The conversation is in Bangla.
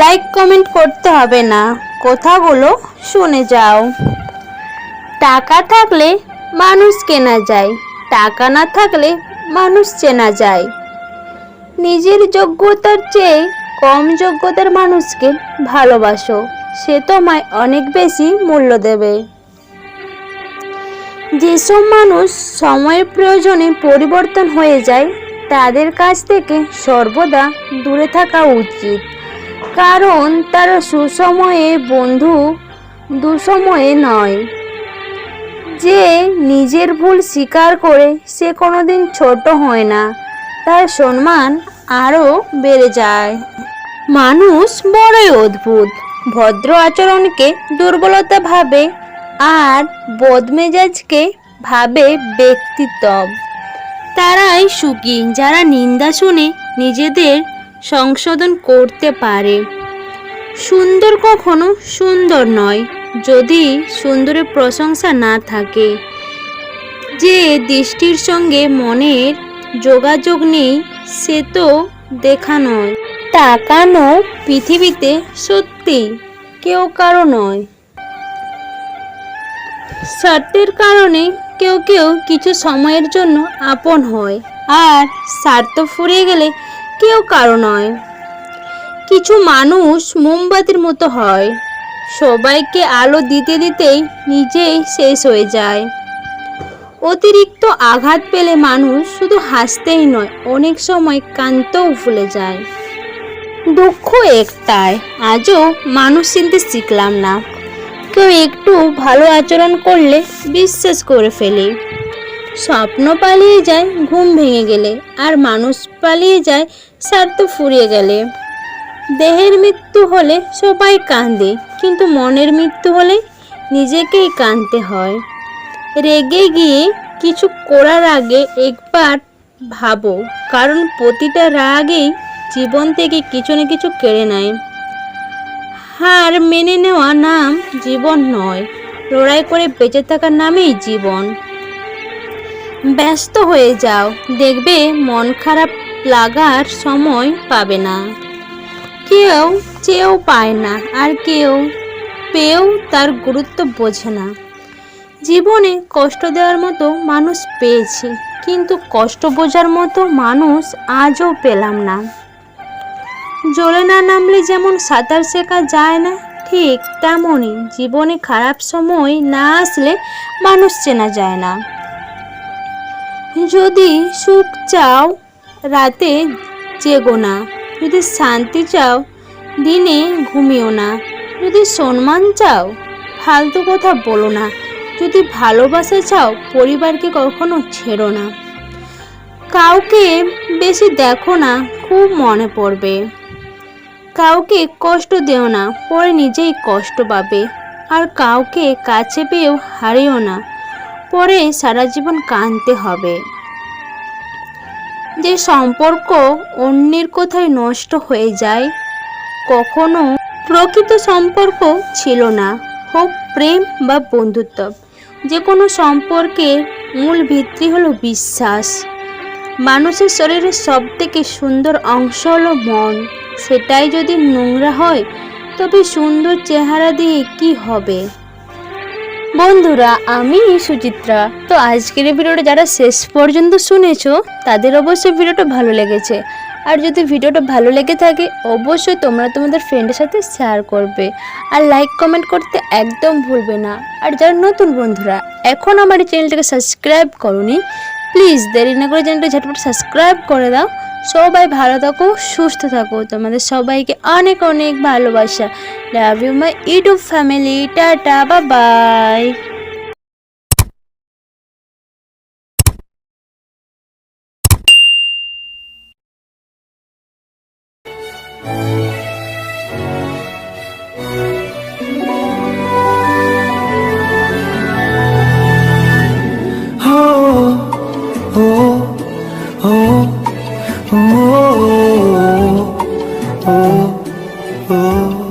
লাইক কমেন্ট করতে হবে না। কথাগুলো শুনে যাও। টাকা থাকলে মানুষ কেনা যায়, টাকা না থাকলে মানুষ চেনা যায়। নিজের যোগ্যতার চেয়ে কম যোগ্যতার মানুষকে ভালোবাসো, সে তোমায় অনেক বেশি মূল্য দেবে। যেসব মানুষ সময়ের প্রয়োজনে পরিবর্তন হয়ে যায়, তাদের কাছ থেকে সর্বদা দূরে থাকা উচিত। কারণ তারা সুসময়ে বন্ধু, দুসময়ে নয়। যে নিজের ভুল স্বীকার করে সে কোনোদিন ছোট হয় না, তার সম্মান আরও বেড়ে যায়। মানুষ বড়ই অদ্ভুত। ভদ্র আচরণকে দুর্বলতা ভাবে আর বদমেজাজকে ভাবে ব্যক্তিত্ব। তারাই সুখী যারা নিন্দা শুনে নিজেদের সংশোধন করতে পারে। সুন্দর কখনো সুন্দর নয়। যদি সুন্দরের প্রশংসা না থাকে। যে দৃষ্টির সঙ্গে মনের যোগাযোগ নেই, সে তো দেখা নয়। তাকানো পৃথিবীতে সত্যি কেউ কারও নয়। স্বার্থের কারণে কেউ কেউ কিছু সময়ের জন্য আপন হয়, আর স্বার্থ ফুরিয়ে গেলে কেউ কারও নয়। কিছু মানুষ মোমবাতির মতো হয়। সবাইকে আলো দিতে দিতেই নিজেই শেষ হয়ে যায়। অতিরিক্ত আঘাত পেলে মানুষ শুধু হাসতেই নয়, অনেক সময় কানতেও ভুলে যায়। দুঃখ একটাই, আজও মানুষ চিনতে শিখলাম না। কেউ একটু ভালো আচরণ করলে বিশ্বাস করে ফেলি। স্বপ্ন পালিয়ে যায়, ঘুম ভেঙে গেলে, আর মানুষ পালিয়ে যায়, স্বার্থ ফুরিয়ে গেলে। দেহের মৃত্যু হলে সবাই কাঁদে। কিন্তু মনের মৃত্যু হলে নিজেকেই কাঁদতে হয়। রেগে গিয়ে কিছু করার আগে একবার ভাবো, কারণ প্রতিটা রাগেই জীবন থেকে কিছু না কিছু কেড়ে নেয়। হার মেনে নেওয়া নাম জীবন নয়, লড়াই করে বেঁচে থাকার নামেই জীবন। ব্যস্ত হয়ে যাও, দেখবে মন খারাপ লাগার সময় পাবে না। কেউ চেয়েও পায় না, আর কেউ পেয়েও তার গুরুত্ব বোঝে না। জীবনে কষ্ট দেওয়ার মতো মানুষ পেয়েছি, কিন্তু কষ্ট বোঝার মতো মানুষ আজও পেলাম না। জলে না নামলে যেমন সাঁতার শেখা যায় না, ঠিক তেমনই জীবনে খারাপ সময় না আসলে মানুষ চেনা যায় না। যদি সুখ চাও, রাতে জেগো না। যদি শান্তি চাও দিনে ঘুমিও না। যদি সম্মান চাও, ফালতু কথা বলো না। যদি ভালোবাসা চাও, পরিবারকে কখনো ছেড়ো না। কাউকে বেশি দেখো না, খুব মনে পড়বে। কাউকে কষ্ট দেও না, পরে নিজেই কষ্ট পাবে। আর কাউকে কাছে পেয়েও হারিও না, পরে সারা জীবন কাঁদতে হবে। যে সম্পর্ক অন্যের কোথায় নষ্ট হয়ে যায় কখনো প্রকৃত সম্পর্ক ছিল না, হোক প্রেম বা বন্ধুত্ব। যে কোনো সম্পর্কের মূল ভিত্তি হলো বিশ্বাস। মানুষের শরীরের সব থেকে সুন্দর অংশ হলো মন। সেটাই যদি নোংরা হয়, তবে সুন্দর চেহারা দিয়ে কি হবে? বন্ধুরা, আমি সুচিত্রা। তো আজকের ভিডিওটা যারা শেষ পর্যন্ত শুনেছো, তাদের অবশ্যই ভিডিওটা ভালো লেগেছে। আর যদি ভিডিওটা ভালো লেগে থাকে, অবশ্যই তোমরা তোমাদের ফ্রেন্ডের সাথে শেয়ার করবে। আর লাইক কমেন্ট করতে একদম ভুলবে না। আর যারা নতুন বন্ধুরা, এখন আমার এই চ্যানেলটাকে সাবস্ক্রাইব করনি প্লিজ দেরি না করে চ্যানেলটা ঝটপট সাবস্ক্রাইব করে দাও। সবাই ভালো থাকো, সুস্থ থাকো। তোমাদের সবাইকে অনেক অনেক ভালোবাসা। Love you my YouTube family tata বা বাই ও ও